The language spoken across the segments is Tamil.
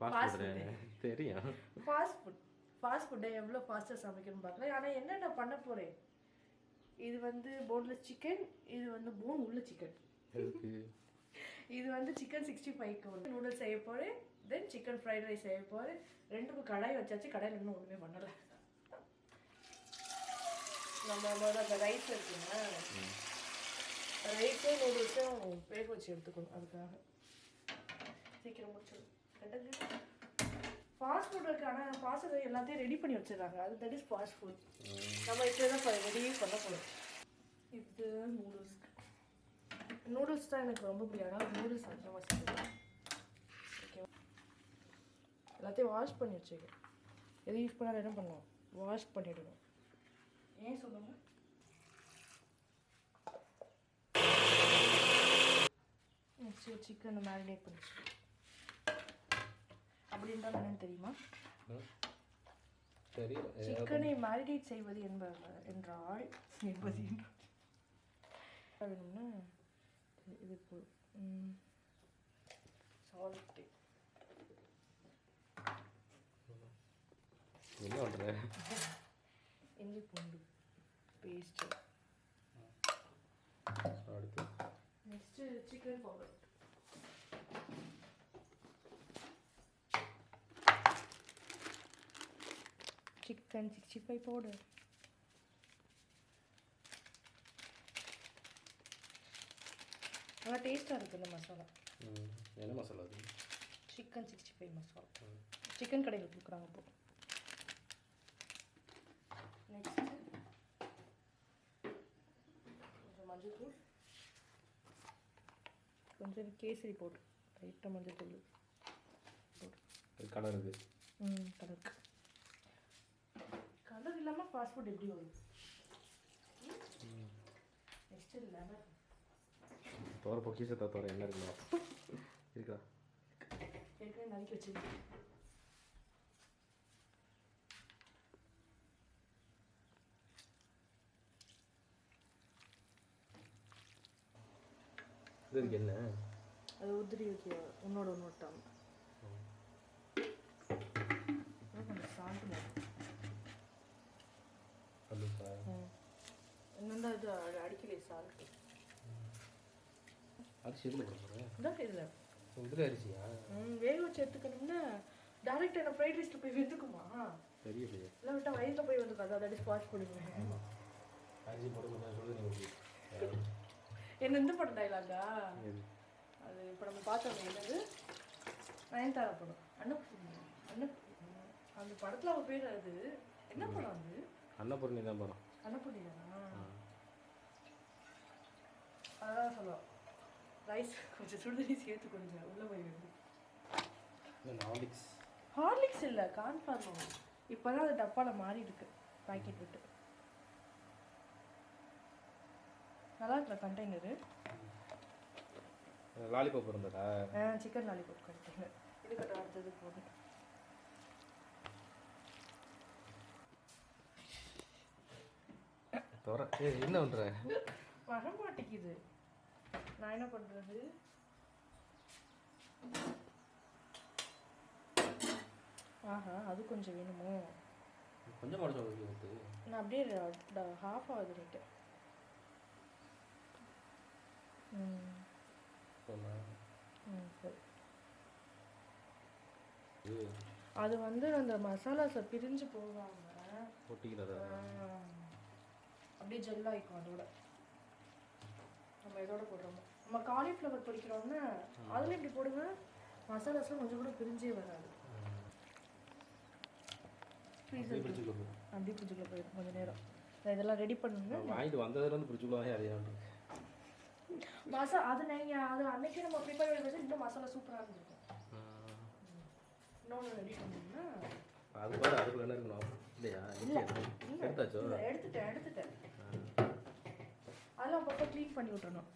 Passport food. தெரியும். ஃபாஸ்ட் ஃபுட் ஃபாஸ்ட் ஃபுட்டை எவ்வளோ ஃபாஸ்ட்டாக சமைக்கணும்னு பார்க்கலாம். ஆனால் என்னென்ன பண்ண போகிறேன் இது வந்து போன்லெஸ் சிக்கன் இது வந்து போன் உள்ள சிக்கன் இது வந்து சிக்கன் சிக்ஸ்டி ஃபைவ்க்கு வந்து நூடுல்ஸ் செய்ய போகிறேன் தென் சிக்கன் ஃப்ரைட் ரைஸ் செய்ய போகிறேன் ரெண்டுக்கும் கடாய் வச்சாச்சு. கடாயில் இன்னும் ஒன்றுமே பண்ணலை. நம்மளோட அந்த ரைஸ் இருக்குங்க ரைஸும் நூடுல்ஸும் வேக வச்சு எடுத்துக்கணும். அதுக்காக. சீக்கிரம் முடிச்சிடும் ஃபாஸ்ட் ஃபுட் இருக்கான ஃபாஸ்ட் ஃபுட் எல்லாத்தையும் ரெடி பண்ணி வச்சிருக்காங்க அது தட் இஸ் ஃபாஸ்ட் ஃபுட் நம்ம இப்போ தான் ரெடி பண்ண போகிறோம் இது நூடுல்ஸ் நூடுல்ஸ் தான் எனக்கு ரொம்ப பிடிக்கும். நூடுல்ஸ் அதிகமாக சாப்பிடுவேன். ஓகேவா எல்லாத்தையும் வாஷ் பண்ணி வச்சுக்கேன். எது யூஸ் பண்ணாலும் என்ன பண்ணுவோம்? வாஷ் பண்ணிவிடுவோம் ஏன் சொல்லுங்க? நெக்ஸ்ட் சிக்கன் மேரினேட் பண்ணி அப்படின்றால் என்னன்னு தெரியுமா? சிக்கனை மேரினேட் செய்வது என்பது என்றால் என்பது என்றால். வேணும்னா இது- சால்ட்டு என்ன பண்ற? இஞ்சி பூண்டு பேஸ்ட்டு அடுத்து. Next chicken powder chicken sixty five powder நல்லா டேஸ்ட்டாக இருக்குது இந்த மசாலா என்ன மசாலா அது? Chicken sixty five masala chicken கடையில் கொடுக்குறாங்க இப்போ. நெக்ஸ்ட் கொஞ்சம் மஞ்சள் தூள் கொஞ்சம் கேசரி போட்டு லைட்டாக மஞ்சள் தூள் இது கலர் இருக்கு ம் கலருக்கு ஃபாஸ்ட் ஃபுட் எப்படி வரும்? நெக்ஸ்ட்டு லெமன் தோற தோற என்ன இருக்குமா? இருக்கா? ஏற்கனவே நறுக்கி வச்சிருக்கேன். இது என்ன? அது உதிரி வைக்க உன்னோட ஒன்னோட்டாம கொஞ்சம் என்னண்டா இது அ- அடிக்கலையே சால்ட் அரிசி எதுல போட போகிறேன் இதான் இதில் இதில் அரிசியா வேக வச்சு எடுத்துக்கணும்னா டேரெக்டாக என்ன ஃப்ரைட் ரைஸ்ட்டு போய் வெந்துக்குமா? தெரியலையே இல்லை விட்டா வயிற்றுல போய் வந்துக்காது அதாவது ஸ்பாட் போடுங்க அரிசி போட்டு கொஞ்சம் சொல்லுது நீங்கள் என்ன இந்த படம் டைலாகா அது இப்போ நம்ம பார்த்தோம் என்னது? நயன்தாரா படம். அன்னபூர்ணி. அன்னபூர்ணி. அந்த படத்தில் அவ பேர் அது. என்ன படம் அது? அன்னபூர்ணி தான் போகிறோம் அன்னபூர்ணி தானா அதான் சொல்லுவோம் ரைஸ் கொஞ்சம் சுடுதண்ணி சேர்த்து கொஞ்சம் உள்ள போய் இல்லை நாளிக்ஸ் ஹார்லிக்ஸ் இல்லை கான்ஃபார்ம் இப்போ தான் அது டப்பாவில் மாறி இருக்கு பாக்கெட் விட்டு நல்லா இருக்கிற கண்டெய்னரு லாலிபாப் இருந்ததா? சிக்கன் லாலிபாப் கண்டெய்னர் இதுக்கிட்ட அடுத்தது போதும் என்ன பண்ணுற வர மாட்டேங்குது நான் என்ன பண்ணுறது ஆஹா அது கொஞ்சம் வேணுமோ? கொஞ்சம் நான் அப்படியே ஹாஃப் ம். சொன்னா ம் சரி. அது வந்து அந்த மசாலாஸை பிரிஞ்சு போகாம அப்படியே ஜெல் ஆகிக்கும் அதோட. நம்ம எதோட போடுறோமோ. நம்ம காலிஃப்ளவர் பொரிக்கிறோம்னா அதில் இப்படி போடுங்க மசாலாஸ்லாம் கொஞ்சம் கூட பிரிஞ்சே வராது. பிடிச்சிக்கோ அப்படியே ஃப்ரிட்ஜுக்குள்ள போயிடும் கொஞ்சம் நேரம். இதெல்லாம் ரெடி பண்ணுங்க. வாங்கிட்டு வந்ததுலேருந்து பிடிச்சிக்கலாம் தான் அறியாண்டு மசா அது நீங்கள் அது அன்னைக்கு நம்ம ப்ரிப்பேர் பண்ணி வச்சு இன்னும் மசாலா சூப்பராக இருந்திருக்கும். இன்னொன்று ரெடி பண்ணீங்கன்னா அது பாரு அதுக்குள்ள என்ன இருக்கணும்? இல்லையா? இல்லை இல்லையா? எடுத்தாச்சோ எடுத்துட்டேன் எடுத்துட்டேன். அதெல்லாம் அப்பப்போ க்ளீன் பண்ணி விட்டுறணும்.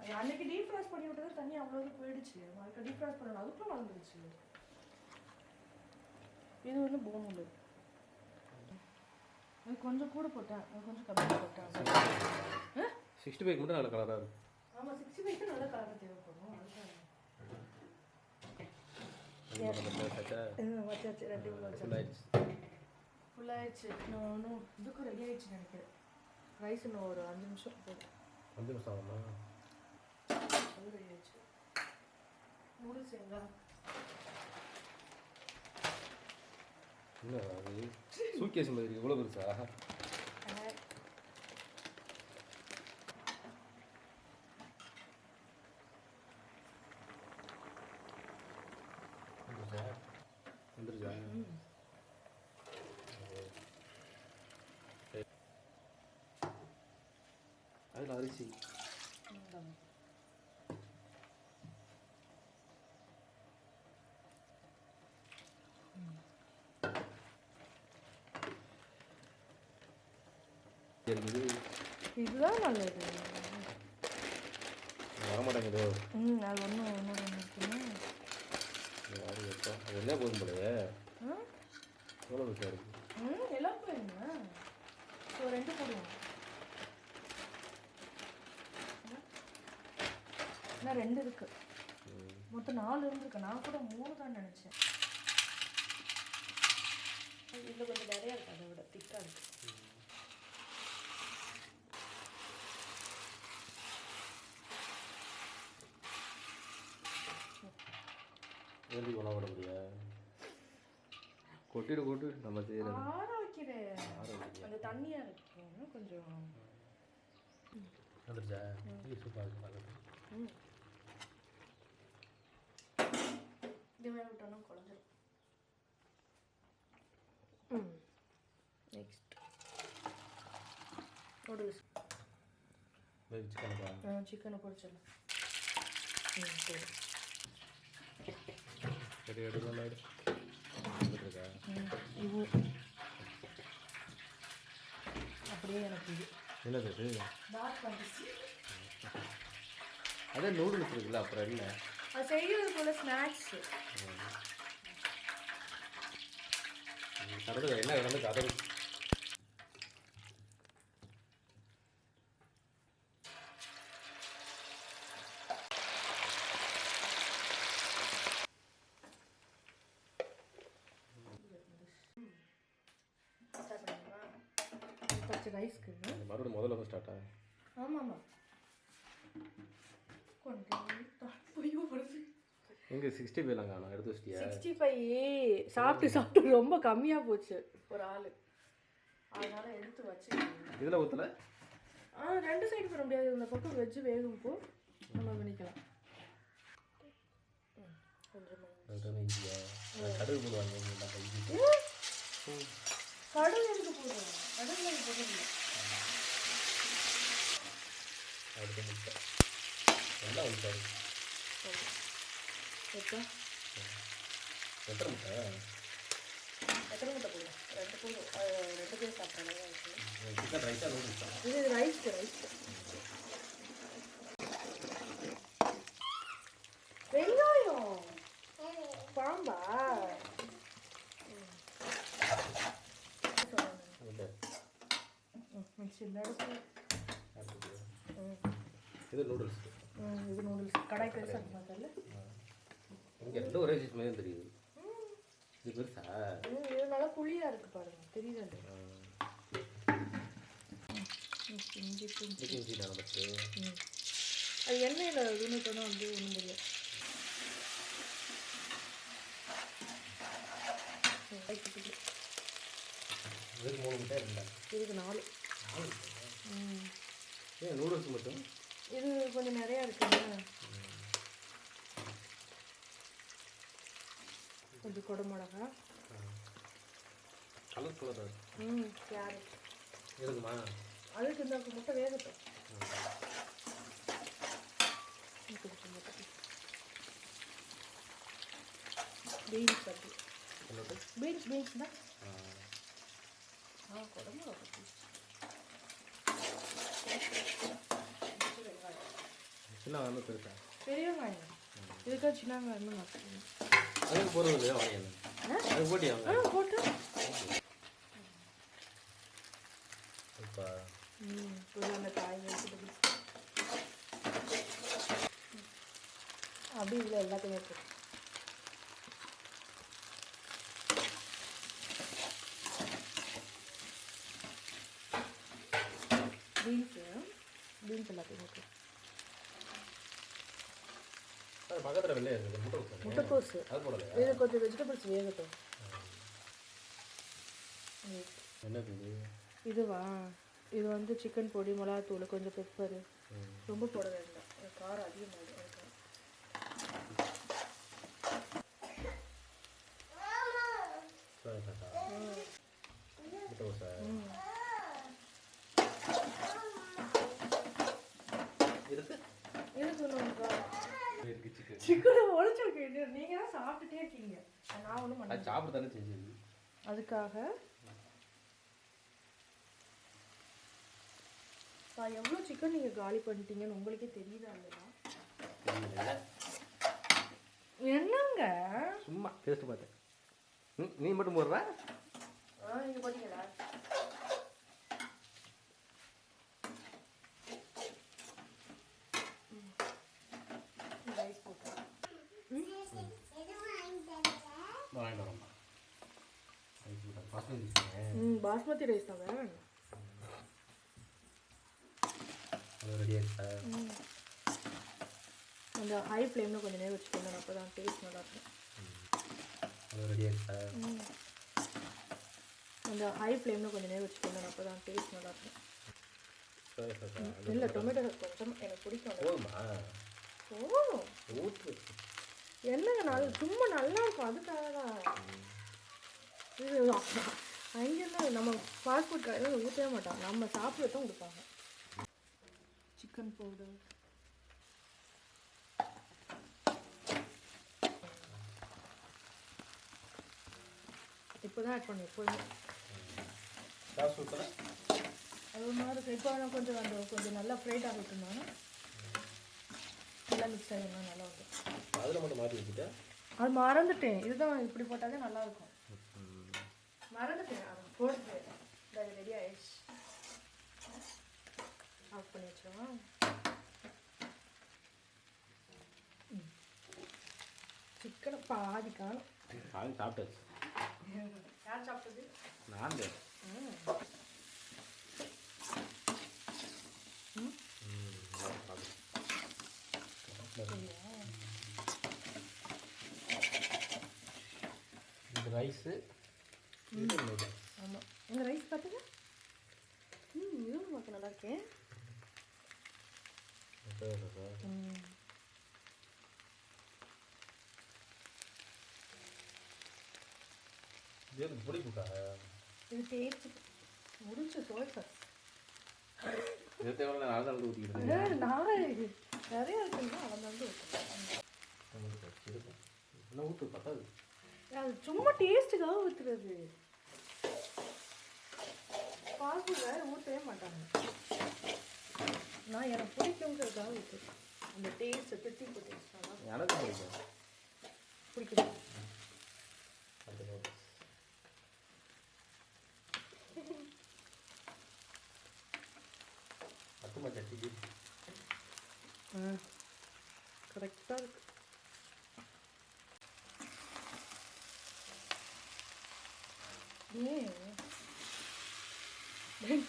அது அன்னைக்கு டீப் ஃப்ராஸ் பண்ணி விட்டது தண்ணி அவ்வளோ போயிடுச்சு. அதுக்கு டீப் ஃப்ராஸ் பண்ணணும் அதுக்குள்ள வளர்ந்துருச்சு. இது வந்து போன் உள்ளது அது கொஞ்சம் கூட போட்டேன். அது கொஞ்சம் கம்மியாக போட்டேன். சிக்ஸ்டி ஃபைவ் மட்டும் நல்ல கலராக இருக்கும் ஆ ஆமா சிக்ஸ்டி ஃபைவ்க்கு நல்ல காரம் தேவைப்படும். அதுதான். வச்சாச்சா? ம், வச்சாச்சு. ரெண்டு மூணு ஃபுல் வச்சாச்சு. ஆயிடுச்சு. ஃபுல் ஆயிடுச்சு. இன்னும் இன்னும் இதுக்கும் ரெடி ஆயிடுச்சு நினைக்கிறேன். ரைஸ் இன்னும் ஒரு அஞ்சு நிமிஷம் போதும் அஞ்சு நிமிஷம் ஆகுமா? ஆயிடுச்சு நூடுல்ஸ் எங்க? என்ன அது? சூட்கேஸ் மாதிரி இவ்வளோ பெருசா ஆ, வந்துருச்சா ம். அதில் அரிசி. இதுதான் நல்லது. வரமாட்டேங்குதோ. ம் அது ஒன்றும் இன்னொரு ஒன்று இருக்குன்னா யாரு வைப்பா அது என்ன போதும் போலயே? எவ்வளோ இருக்கு? ம் எல்லாம் போயிருங்க ஸோ ரெண்டு போடுவோம். இன்னும் ரெண்டு இருக்கு. ம். மொத்தம் நாலு இருந்திருக்கு. நான் கூட மூணு தான் நினச்சேன். இதில் கொஞ்சம் நிறையா இருக்கு. அதை விட திக்காக இருக்கு. ஏந்தி கொலை விட முடியா? கொட்டிடு கொட்டு நம்ம செய்யறது. ஆற வைக்கிறேன்? அந்த தண்ணியாக இருக்கு இன்னும் கொஞ்சம். வந்துருச்சா? சூப்பராக இருக்கு பார்க்கறது ம் இது மேலே விட்டோம்னா குழஞ்சிரும் நெக்ஸ்ட் நூடுல்ஸ். சிக்கனுக்கா சிக்கனை பொரிச்சிடலாம். சரி. இது. அப்படியே எனக்கு இது. என்னது அதே நூடுல்ஸ் இருக்குல்ல அப்புறம் என்ன? அது செய்யறது போல ஸ்நாக்ஸ் கடந்து என்ன கடந்து கதவு ஸ்டார்ட் பண்ணுமா ஃபஸ்ட்டு ரைஸ்க்கு மறுபடியும் முதல்ல வந்து ஸ்டார்ட்டா ஆமாம் ஆமாம் கொஞ்சம் ஐயோ வருது சிக்ஸ்டி ஃபைவ்லாம் காணும் எடுத்து வச்சிட்டியா. சிக்ஸ்டி ஃபைவ் சாப்பிட்டு சாப்பிட்டு ரொம்ப கம்மியாக போச்சு. ஒரு ஆள். அதனால எடுத்து வச்சு 아, இதில் ஊற்றல ஆ ரெண்டு சைடு பண்ண முடியாது. இந்த பக்கம் வெஜ்ஜு வேகும் போ. நம்ம பண்ணிக்கலாம் கடுகு போடுவாங்க. கடுகு எதுக்கு போடுறோம் கடுகு போடுறது அடுத்து நல்லா எப்போ எத்தனை முட்டை? எத்தனை முட்டை போடுவோம் ரெண்டு அது ரெண்டு பேர் சாப்பிட்றேன் சிக்கன் ரைஸாக நூடுல்ஸா இது ரைஸ் ரைஸ் வெங்காயம். பாம்பா? இது நூடுல்ஸ் இது நூடுல்ஸ் கடாய் பெருசாக இருக்குமா தெரியல? இங்கே ரெண்டும் ஒரே சைஸ் மாதிரி தெரியுது. இது பெருசா? இது நல்லா புளியாக இருக்கு பாருங்க. தெரியுது இஞ்சி இஞ்சி. அது எண்ணெயில் விழுந்துட்டோன்னா வந்து ஒன்றும் தெரியாது. இதுக்கு மூணு முட்டை ரெண்டா இதுக்கு நாலு. ம். ஏன் நூடுல்ஸ் மட்டும்? இது கொஞ்சம் நிறையா இருக்குங்க கொஞ்சம் குடமிளகா கலர் கலர் ம் கேரட் இருக்குமா அதுக்கு இந்த முட்டை வேகட்டும். பீன்ஸ் என்னது? பீன்ஸ் பீன்ஸ் தான். ஆ. வெங்காயம் சின்ன பெருசா? பெரிய வெங்காயம். இதுக்காக சின்ன வெங்காயம். அதுக்கு போகிறது இல்லையா? அதுக்கு போட்டியா? போட்டு. இப்போ அப்படி இதில் எல்லாத்தையுமே போட்டு பீன்ஸு பீன்ஸ் எல்லாத்தையும் அது பக்கத்தில் இருக்குது அது இது கொஞ்சம் வெஜிடபிள்ஸ் வேகட்டும். என்ன இது? இதுவா? இது வந்து சிக்கன் பொடி மிளகாத்தூள் கொஞ்சம் பெப்பரு. ரொம்ப போட வேண்டாம். காரம் அதிகமாகிடும் எனக்கு சோயா சாஸா முட்டை ஊசா இருக்கு இது சொல்லுங்க இருக்கு. சிக்கன் சிக்கனை உழைச்சிருக்கேன் நீங்க தான் சாப்பிட்டுட்டே இருக்கீங்க. நான் ஒன்றும் பண்ண சாப்பிட தானே செஞ்சது அதுக்காக எவ்வளோ சிக்கன் நீங்கள் காலி பண்ணிட்டீங்கன்னு உங்களுக்கே தெரியுதா இல்லையா? என்னங்க? சும்மா டேஸ்ட் பார்த்தேன் நீ மட்டும் போடுற? ஆ நீங்கள் போட்டீங்களா ரைஸ் போட்டா வாங்கிட்டு வரோம்மா பாஸ்மதி ரைஸ் ம் பாஸ்மதி ரைஸ் ஆயிடுச்சா ம் கொஞ்சம் ஹை ஃப்ளேமில் கொஞ்சம் நேரம் வச்சுக்கோங்க அப்போ தான் டேஸ்ட் நல்லாயிருக்கும் கொஞ்சம் ஹை ஃப்ளேமில் கொஞ்சம் நேரம் வச்சுக்கோங்க அப்போ தான் டேஸ்ட் நல்லாயிருக்கும் இல்லை டொமேட்டோ கொஞ்சம் எனக்கு பிடிக்கும் ஓ என்னங்க நல்ல சும்மா நல்லா இருக்கும் அதுக்காக தான் அங்கெல்லாம் நம்ம ஃபாஸ்ட் ஃபுட் கடையில் ஊற்றவே மாட்டாங்க. நம்ம சாப்பிட தான் கொடுப்பாங்க. சிக்கன் பவுடர் இப்போ தான் ஆட் பண்ணி எப்போதுமே அது மாதிரி. இப்போ நான் கொஞ்சம் அந்த கொஞ்சம் நல்லா ஃப்ரைட் ஆகிட்டுருந்தாங்க நல்லா மிக்ஸ் ஆகிடலாம் நல்லா இருக்கும். அதில் மட்டும் மாற்றி வச்சுட்டேன். அது மறந்துட்டேன். இதுதான் இப்படி போட்டாலே நல்லா இருக்கும் மறந்துட்டேன் அது ரெடி ஆயிடுச்சு. ஆஃப் பண்ணி வச்சிருவா சிக்கனை பாதி காணும். சாமி சாப்பிட்டாச்சு. யார் சாப்பிட்டது? நான் ரைஸு ஆமாம் இந்த ரைஸ் பார்த்துங்க ம் இதுவும் பார்க்க நல்லா இருக்கேன் இது எனக்கு பிடிக்கும்க்கா இது டேஸ்ட் முடிஞ்சு சோய் சாஸ் இது தேவையில்ல நான் தான் வந்து ஊற்றிக்கிட்டு நான் நிறைய இருக்குன்னா இருக்கும் என்ன ஊற்று பத்தாது. அது சும்மா டேஸ்ட்டுக்காக ஊற்றுறது பாஸ்புட் ஊற்றவே மாட்டாங்க. நான் எனக்கு பிடிக்குங்கிறதுக்காக ஊற்றுறேன் அந்த டேஸ்ட்டு திட்டிப்பு டேஸ்ட் எனக்கு பிடிக்கும் 왜? 네.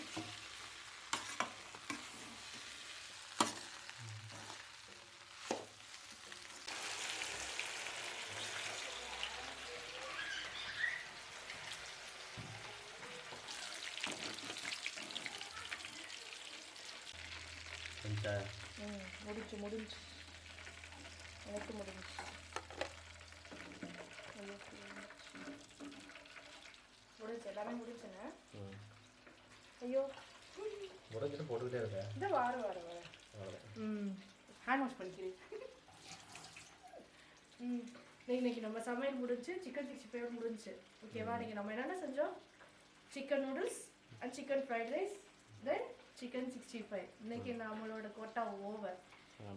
진짜야. 응, 모름지, 모름지. 이것도 모름지. 이것도 முடிஞ்சு எல்லாமே முடிஞ்சுங்க ம். ஐயோ. முடிஞ்சிட்டு போட்டுக்கிட்டே இருக்கேன் இந்த வார வார வார. அவ்வளோதான் ம். ஹேண்ட் வாஷ் பண்ணிக்கிறேன். ம். இன்னைக்கு நம்ம சமையல் முடிஞ்சு சிக்கன் சிக்ஸ்டி ஃபைவ் முடிஞ்சு ஓகேவா நீங்கள் நம்ம என்னென்ன செஞ்சோம்? Chicken noodles and chicken fried rice then chicken sixty five இன்னைக்கு நம்மளோட கோட்டா ஓவர்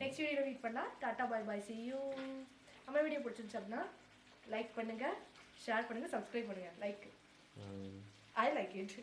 நெக்ஸ்ட் வீடியோவில் மீட் பண்ணலாம் tata bye bye see you நம்ம வீடியோ பிடிச்சிருந்துச்சு அப்படின்னா லைக் பண்ணுங்கள் ஷேர் பண்ணுங்கள் சப்ஸ்கிரைப் பண்ணுங்கள் லைக் ம் ஐ லைக் இட்